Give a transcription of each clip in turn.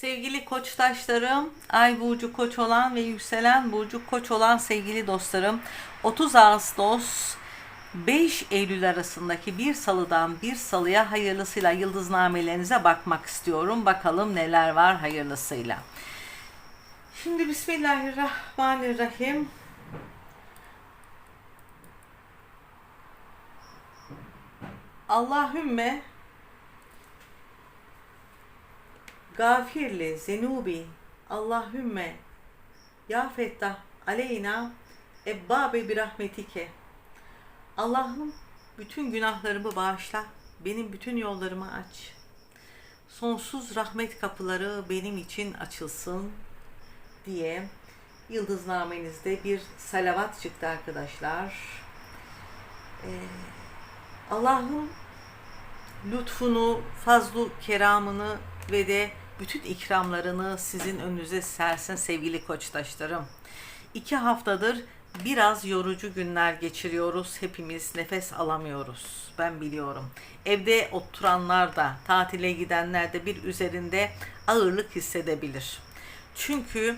Sevgili koçtaşlarım, ay burcu koç olan ve yükselen burcu koç olan sevgili dostlarım, 30 Ağustos 5 Eylül arasındaki bir salıdan bir salıya hayırlısıyla yıldıznamelerinize bakmak istiyorum. Bakalım neler var hayırlısıyla. Şimdi Bismillahirrahmanirrahim. Allahümme gafirli zenubi Allahümme ya fettah aleyna ebbabe bir rahmetike Allah'ım bütün günahlarımı bağışla benim bütün yollarımı aç sonsuz rahmet kapıları benim için açılsın diye yıldıznamenizde bir salavat çıktı arkadaşlar. Ee, Allah'ım lütfunu, fazlu keramını ve de bütün ikramlarını sizin önünüze sersin sevgili koçtaşlarım. İki haftadır biraz yorucu günler geçiriyoruz. Hepimiz nefes alamıyoruz. Ben biliyorum. Evde oturanlar da, tatile gidenler de bir üzerinde ağırlık hissedebilir. Çünkü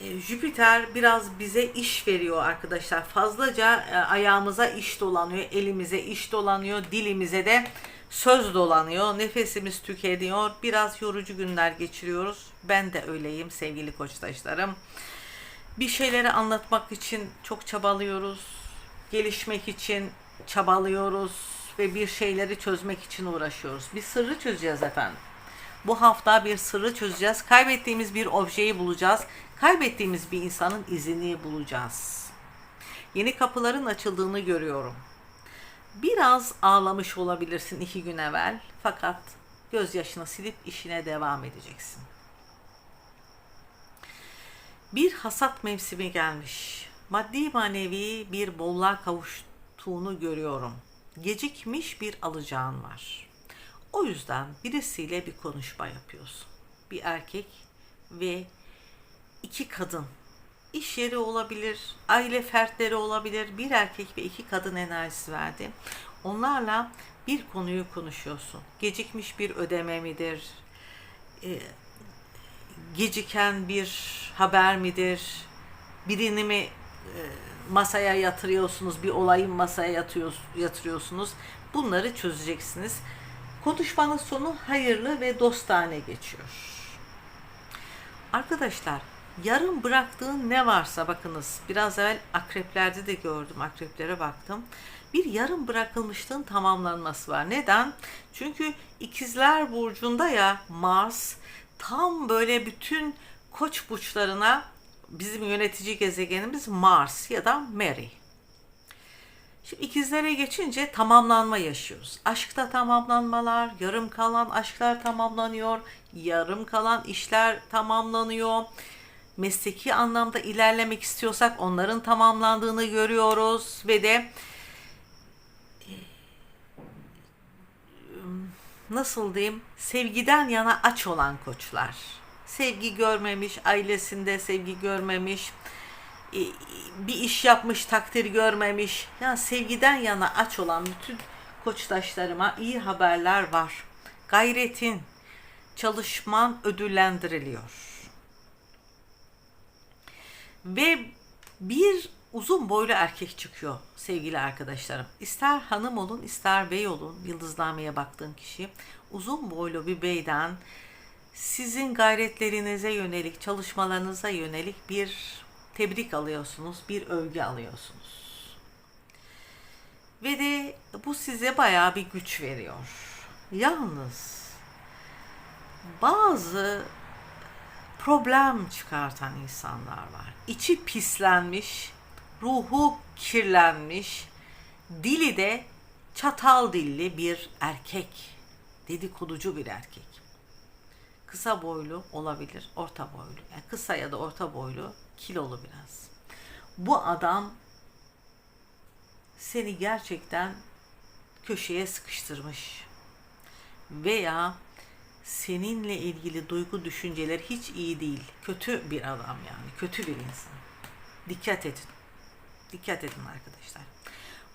e, Jüpiter biraz bize iş veriyor arkadaşlar. Fazlaca e, ayağımıza iş dolanıyor, elimize iş dolanıyor, dilimize de söz dolanıyor. Nefesimiz tükeniyor. Biraz yorucu günler geçiriyoruz. Ben de öyleyim sevgili koçtaşlarım. Bir şeyleri anlatmak için çok çabalıyoruz. Gelişmek için çabalıyoruz ve bir şeyleri çözmek için uğraşıyoruz. Bir sırrı çözeceğiz efendim. Bu hafta bir sırrı çözeceğiz. Kaybettiğimiz bir objeyi bulacağız. Kaybettiğimiz bir insanın izini bulacağız. Yeni kapıların açıldığını görüyorum. Biraz ağlamış olabilirsin iki gün evvel. Fakat gözyaşını silip işine devam edeceksin. Bir hasat mevsimi gelmiş. Maddi manevi bir bolluğa kavuştuğunu görüyorum. Gecikmiş bir alacağın var. O yüzden birisiyle bir konuşma yapıyorsun. Bir erkek ve iki kadın. İş yeri olabilir, aile fertleri olabilir. Bir erkek ve iki kadın enerjisi verdi. Onlarla bir konuyu konuşuyorsun. Gecikmiş bir ödeme midir? Ee, geciken bir haber midir? Birini mi e, masaya yatırıyorsunuz, bir olayın masaya yatırıyorsunuz? Bunları çözeceksiniz. Konuşmanın sonu hayırlı ve dostane geçiyor. Arkadaşlar yarım bıraktığın ne varsa bakınız biraz evvel akreplerde de gördüm akreplere baktım. Bir yarım bırakılmışlığın tamamlanması var. Neden? Çünkü ikizler burcunda ya Mars tam böyle bütün koç burçlarına bizim yönetici gezegenimiz Mars ya da Mary. Şimdi ikizlere geçince tamamlanma yaşıyoruz. Aşkta tamamlanmalar, yarım kalan aşklar tamamlanıyor, yarım kalan işler tamamlanıyor. Mesleki anlamda ilerlemek istiyorsak onların tamamlandığını görüyoruz ve de nasıl diyeyim sevgiden yana aç olan koçlar. Sevgi görmemiş, ailesinde sevgi görmemiş, bir iş yapmış takdir görmemiş. Yani sevgiden yana aç olan bütün koçtaşlarıma iyi haberler var. Gayretin, çalışman ödüllendiriliyor. Ve bir uzun boylu erkek çıkıyor sevgili arkadaşlarım. İster hanım olun ister bey olun yıldıznameye baktığın kişi uzun boylu bir beyden sizin gayretlerinize yönelik, çalışmalarınıza yönelik bir tebrik alıyorsunuz, bir övgü alıyorsunuz. Ve de bu size bayağı bir güç veriyor. Yalnız bazı problem çıkartan insanlar var. İçi pislenmiş, ruhu kirlenmiş, dili de çatal dilli bir erkek, dedikoducu bir erkek. Kısa boylu olabilir, orta boylu. Yani kısa ya da orta boylu, kilolu biraz. Bu adam seni gerçekten köşeye sıkıştırmış veya seninle ilgili duygu düşünceler hiç iyi değil. Kötü bir adam yani. Kötü bir insan. Dikkat edin. Dikkat edin arkadaşlar.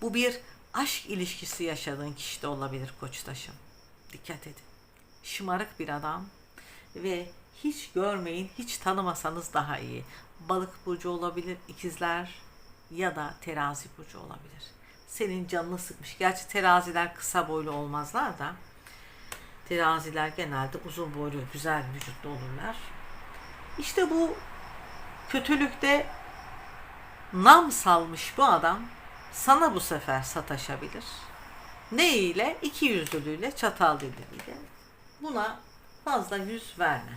Bu bir aşk ilişkisi yaşadığın kişi de olabilir koçtaşım. Dikkat edin. Şımarık bir adam ve hiç görmeyin, hiç tanımasanız daha iyi. Balık burcu olabilir, ikizler ya da terazi burcu olabilir. Senin canını sıkmış. Gerçi teraziler kısa boylu olmazlar da teraziler genelde uzun boylu, güzel vücutlu olurlar. İşte bu kötülükte nam salmış bu adam sana bu sefer sataşabilir. Ne ile? İki yüzlülüğüyle, çatal dilleriyle. Buna fazla yüz verme.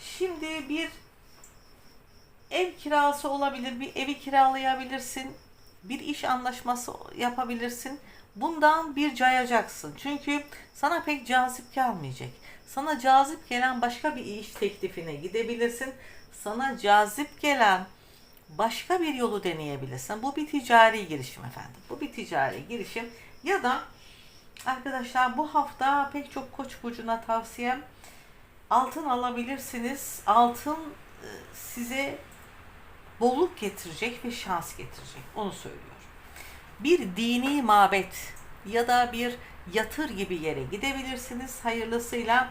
Şimdi bir ev kirası olabilir, bir evi kiralayabilirsin, bir iş anlaşması yapabilirsin. Bundan bir cayacaksın. Çünkü sana pek cazip gelmeyecek. Sana cazip gelen başka bir iş teklifine gidebilirsin. Sana cazip gelen başka bir yolu deneyebilirsin. Bu bir ticari girişim efendim. Bu bir ticari girişim ya da arkadaşlar bu hafta pek çok koç burcuna tavsiyem altın alabilirsiniz. Altın e, size bolluk getirecek ve şans getirecek. Onu söylüyorum. Bir dini mabet ya da bir yatır gibi yere gidebilirsiniz. Hayırlısıyla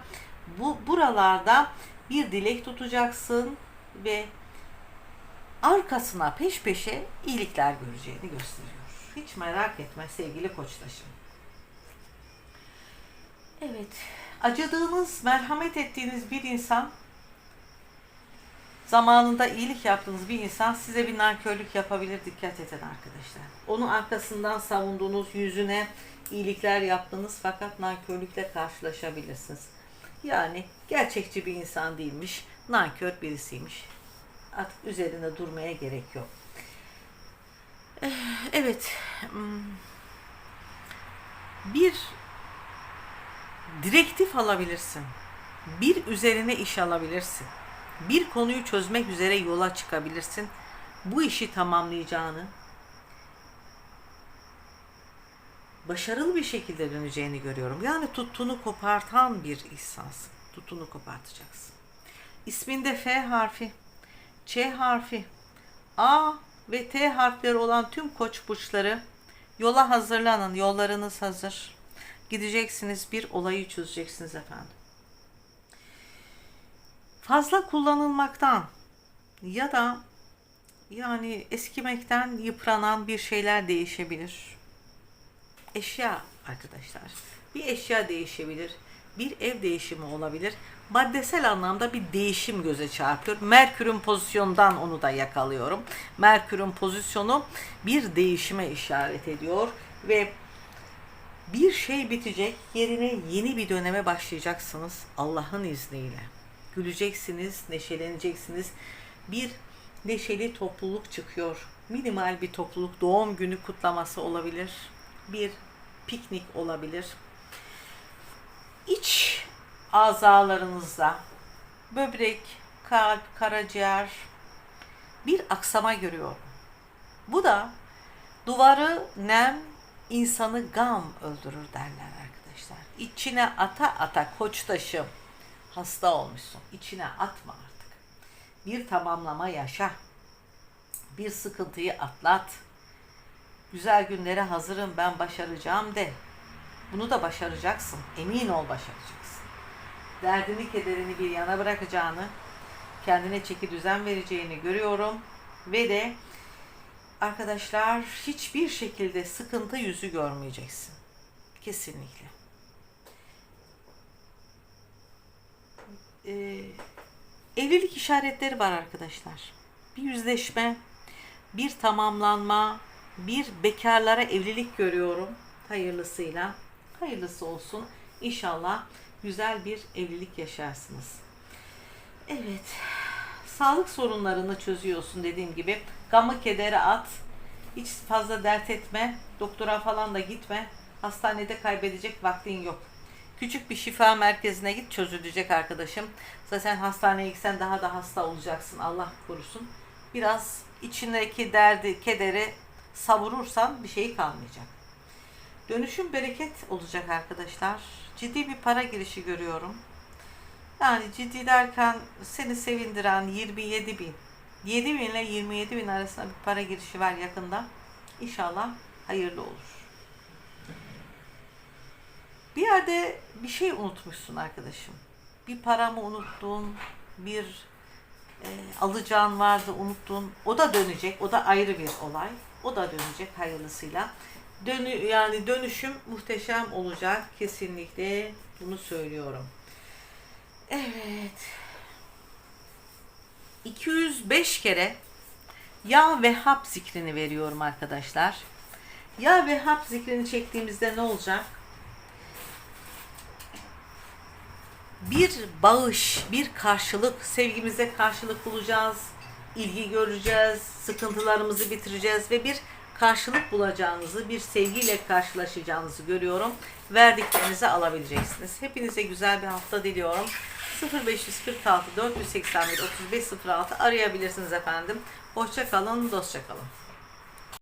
bu buralarda bir dilek tutacaksın ve arkasına peş peşe iyilikler göreceğini gösteriyor. Hiç merak etme sevgili koçtaşım. Evet, acıdığınız, merhamet ettiğiniz bir insan, zamanında iyilik yaptığınız bir insan size bir nankörlük yapabilir. Dikkat edin arkadaşlar. Onun arkasından savunduğunuz yüzüne iyilikler yaptınız fakat nankörlükle karşılaşabilirsiniz. Yani gerçekçi bir insan değilmiş, nankör birisiymiş. Artık üzerine durmaya gerek yok. Eh, Evet. hmm, Bir direktif alabilirsin. Bir üzerine iş alabilirsin. Bir konuyu çözmek üzere yola çıkabilirsin. Bu işi tamamlayacağını, başarılı bir şekilde döneceğini görüyorum. Yani tuttuğunu kopartan bir insansın. Tuttuğunu kopartacaksın. İsminde F harfi, Ç harfi, A ve T harfleri olan tüm koç burçları yola hazırlanın. Yollarınız hazır. Gideceksiniz bir olayı çözeceksiniz efendim. Fazla kullanılmaktan ya da yani eskimekten yıpranan bir şeyler değişebilir. Eşya arkadaşlar. Bir eşya değişebilir. Bir ev değişimi olabilir. Maddesel anlamda bir değişim göze çarpıyor. Merkür'ün pozisyondan onu da yakalıyorum. Merkür'ün pozisyonu bir değişime işaret ediyor ve bir şey bitecek, yerine yeni bir döneme başlayacaksınız Allah'ın izniyle. Güleceksiniz, neşeleneceksiniz. Bir neşeli topluluk çıkıyor. Minimal bir topluluk, doğum günü kutlaması olabilir. Bir piknik olabilir. İç azalarınızda böbrek, kalp, karaciğer bir aksama görüyorum. Bu da duvarı nem, insanı gam öldürür derler arkadaşlar. İçine ata ata koçtaşım hasta olmuşsun. İçine atma artık. Bir tamamlama yaşa. Bir sıkıntıyı atlat. Güzel günlere hazırım ben başaracağım de. Bunu da başaracaksın. Emin ol başaracaksın. Derdini kederini bir yana bırakacağını, kendine çeki düzen vereceğini görüyorum. Ve de arkadaşlar hiçbir şekilde sıkıntı yüzü görmeyeceksin. Kesinlikle. Ee, evlilik işaretleri var arkadaşlar. Bir yüzleşme, bir tamamlanma, bir bekarlara evlilik görüyorum. Hayırlısıyla. Hayırlısı olsun. İnşallah güzel bir evlilik yaşarsınız. Evet. Sağlık sorunlarını çözüyorsun dediğim gibi. Gamı kedere at. Hiç fazla dert etme. Doktora falan da gitme. Hastanede kaybedecek vaktin yok. Küçük bir şifa merkezine git çözülecek arkadaşım. Zaten hastaneye gitsen daha da hasta olacaksın. Allah korusun. Biraz içindeki derdi, kederi savurursan bir şey kalmayacak. Dönüşüm bereket olacak arkadaşlar. Ciddi bir para girişi görüyorum. Yani ciddi derken seni sevindiren 27 bin. 7 bin ile 27 bin arasında bir para girişi var yakında. İnşallah hayırlı olur. Bir yerde bir şey unutmuşsun arkadaşım. bir paramı unuttun, bir e, alacağın vardı unuttun. O da dönecek. O da ayrı bir olay. O da dönecek hayırlısıyla. Dönü yani dönüşüm muhteşem olacak. Kesinlikle bunu söylüyorum. Evet. 205 kere Ya ve Hap zikrini veriyorum arkadaşlar. Ya ve Hap zikrini çektiğimizde ne olacak? Bir bağış, bir karşılık, sevgimize karşılık bulacağız, ilgi göreceğiz, sıkıntılarımızı bitireceğiz ve bir karşılık bulacağınızı, bir sevgiyle karşılaşacağınızı görüyorum. Verdiklerinizi alabileceksiniz. Hepinize güzel bir hafta diliyorum. 0546 481 3506 arayabilirsiniz efendim. Hoşça kalın, dostça kalın.